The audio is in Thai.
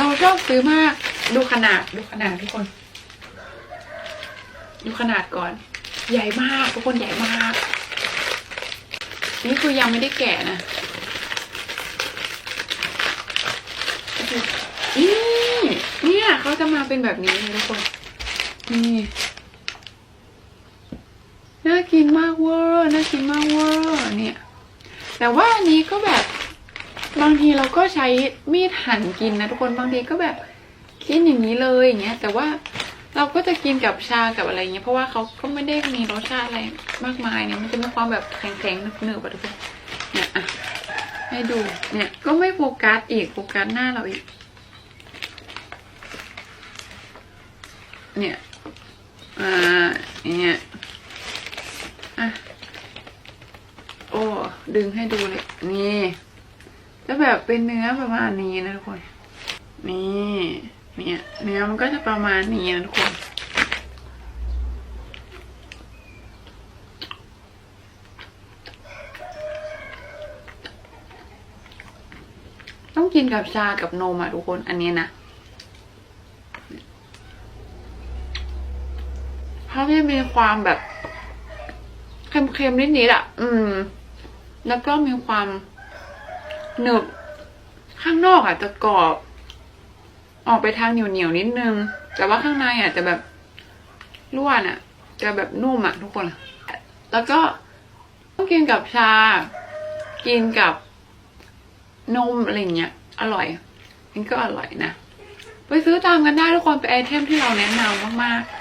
เราชอบซื้อมาก ดูขนาดดูขนาดทุกคน ดูขนาดก่อน ใหญ่มากทุกคนใหญ่มาก นี่คือยังไม่ได้แกะนะนี่เนี่ยเขาจะมาเป็นแบบนี้เลยทุกคน นี่น่ากินมากเวอร์น่ากินมากเวอร์เนี่ย แต่ว่าอันนี้ก็แบบ บางทีเราก็ใช้มีดหั่นกินนะทุกคนบางทีก็แบบกินอย่างนี้เลยอย่างเงี้ย แต่ว่าเราก็จะกินกับชากับอะไรเงี้ยเพราะว่าเขาก็ไม่ได้มีรสชาติอะไรมากมายเนี่ยมันจะมีความแบบแข็งๆหนึบๆอะทุกคนเนี่ยอะให้ดูเนี่ยก็ไม่โฟกัสอีกโฟกัสหน้าเราอีก เนี่ยอ่าเนี่ยอะโอ้ดึงให้ดูเลยนี่ จะแบบเป็นเนื้อประมาณนี้นะทุกคน นี่เนี่ยเนื้อมันก็จะประมาณนี้นะทุกคนต้องกินกับชากับนมอะทุกคนอันนี้นะเพราะที่มีความแบบเค็มๆนิดๆอะ อืม แล้วก็มีความ หนึบข้างนอกอะจะกรอบ ออกไปทางเหนียวๆนิดนึง แต่ว่าข้างในอะจะแบบร่วนอะ จะแบบนุ่มอะทุกคน แล้วก็ต้องกินกับชา กินกับนมอะไรเงี้ย อร่อยมันก็อร่อยนะ ไปซื้อตามกันได้ทุกคนเป็นไอเทมที่เราแนะนำมากๆ